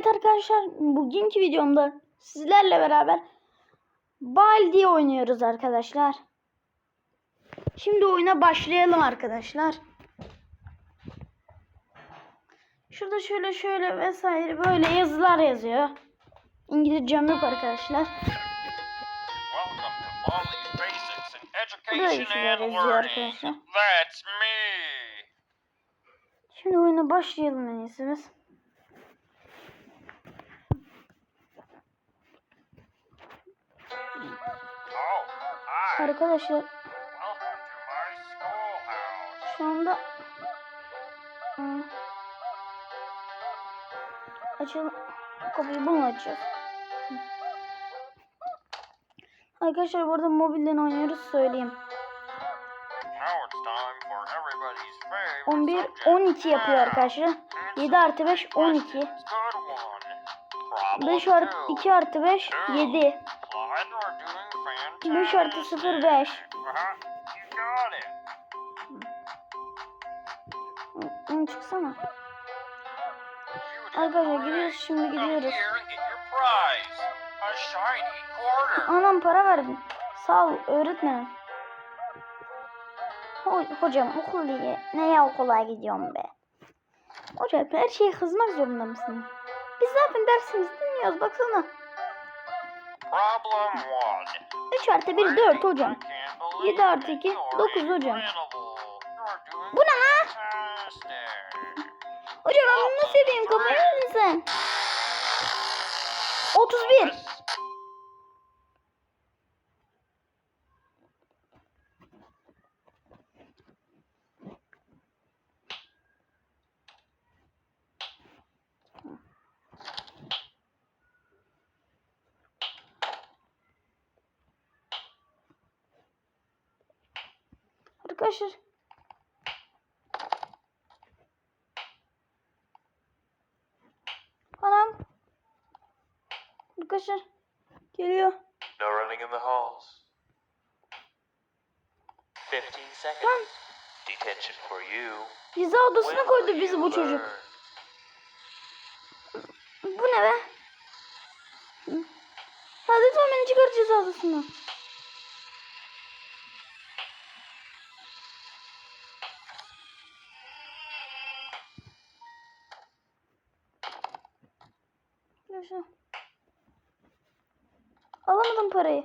Evet arkadaşlar bugünkü videomda sizlerle beraber Baldi oynuyoruz arkadaşlar. Şimdi oyuna başlayalım arkadaşlar. Şurada şöyle şöyle vesaire böyle yazılar yazıyor. İngilizcem yok arkadaşlar. Education şeyler yazıyor arkadaşlar. Şimdi oyuna başlayalım en iyisi biz. Arkadaşlar. Şu anda Hmm. açalım. Kapıyı bununla açacağız. Arkadaşlar burada mobilden oynuyoruz söyleyeyim. Now it's time for everybody's favorite 11 subject, 12 yapıyor arkadaşlar. Answer 7 artı 5 these 12. questions. Good one. Problem 5 artı two. 2 artı 5 7. Clyde, we're doing 5 artı 0 5. Uh-huh. You got it. Hı, çıksana. Arkadaşlar gidiyoruz şimdi gidiyoruz. Anam para verdin. Sağ ol öğretmenim. Ho hocam okul diye neye okula gidiyorum be? Hocam her şeye kızmak zorunda mısın? Biz zaten dersimizi dinliyoruz baksana. Problem one. 3 artı 1 4 hocam. 7 artı 2 9 hocam. Bu ne lan? Hocam ben bunu seveyim kafayı sen. 31. Arkadaşlar. Anam. Arkadaşlar. Geliyor. No running in the halls. 15 Lan. seconds. Detention for you. Ceza odasına koydu bizi bu çocuk. Bu ne be? Hadi beni çıkar ceza odasından. Alamadım parayı.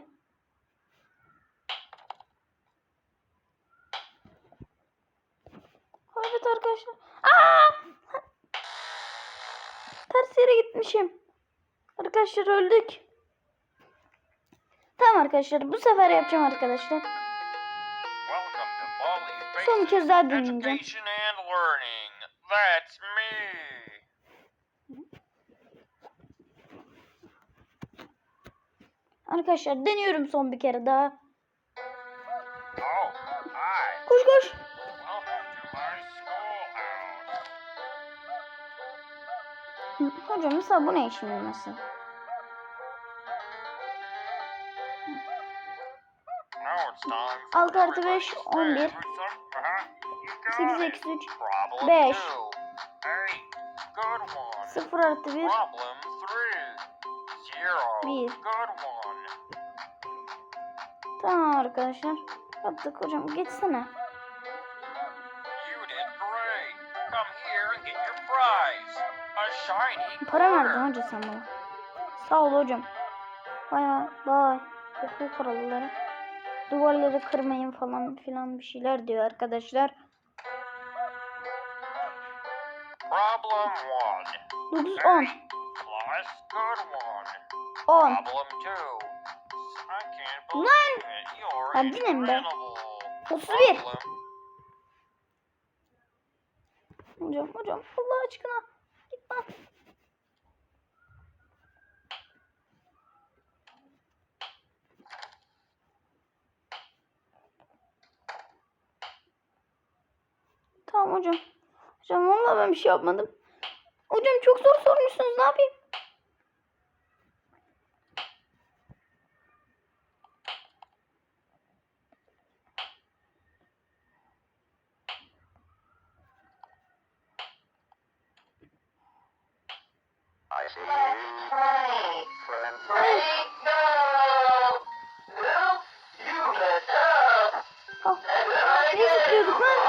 Evet arkadaşlar. Aa! Ters yere gitmişim. Arkadaşlar öldük. Tamam arkadaşlar bu sefer yapacağım arkadaşlar. Son bir kez daha deneyeceğim. That's me. Arkadaşlar deniyorum son bir kere daha. Oh. Koş koş. Hocam mesela bu ne işin for 6 artı 5 everybody's 11. favorite sub- Uh-huh. You 8 got it. eksi 3 Problem Beş. two. Hey, good one. 0 artı 1 Problem three. Zero. Bir. Tamam arkadaşlar. Yaptık hocam geçsene. You did great. Come here and get your prize. A shiny Para verdin hoca sen bana. Sağ ol hocam. Baya bay. Okul kuralları. Duvarları kırmayın falan filan bir şeyler diyor arkadaşlar. Problem one. 9 10 Plus good one. 10 Problem two. I can't Lan! believe it. You're yine mi be? incredible. 31 Problem Hocam hocam Allah aşkına gitme. Tamam hocam. Hocam vallahi ben bir şey yapmadım. Hocam çok zor sormuşsunuz ne yapayım? Ah, ne zıplıyorduk lan? Nasıl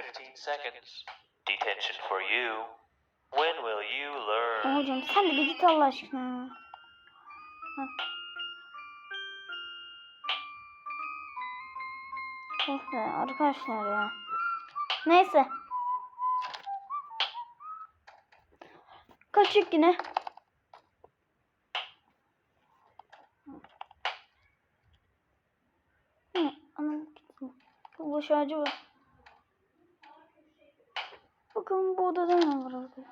15 seconds. Detention for you. When will you learn? Hocam sen de bir git Allah aşkına. Ha. Oh Neyse arkadaşlar ya. Neyse. Kaçık yine. Hı, anam. Bu boş ağacı. Bakalım bu odada ne var orada.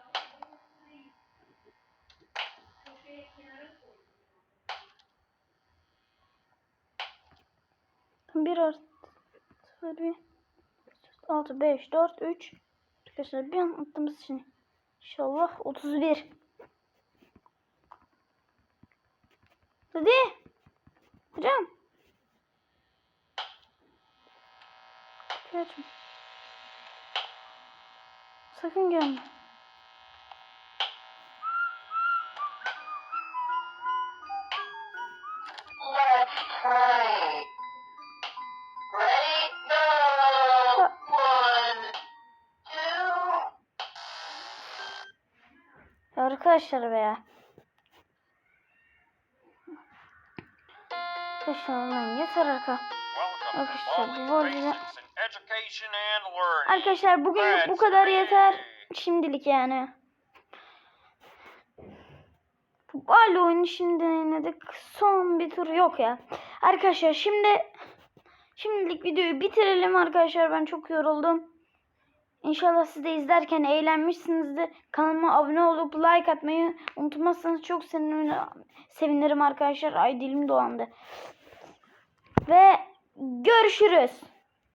Bir artı sıfır bir altı beş dört üç arkadaşlar bir an attığımız için inşallah 31 hadi hocam Kaçma. Sakın gelme. Arkadaşlar be ya. Lan yeter arka. Arkadaşlar bu Molly Arkadaşlar bugünlük bu kadar yeter. Şimdilik yani. Bu Bali oyunu şimdi denedik. Son bir tur yok ya. Arkadaşlar şimdi şimdilik videoyu bitirelim arkadaşlar. Ben çok yoruldum. İnşallah siz de izlerken eğlenmişsinizdir. Kanalıma abone olup like atmayı unutmazsanız çok sevinirim arkadaşlar. Ay dilim dolandı. Ve görüşürüz.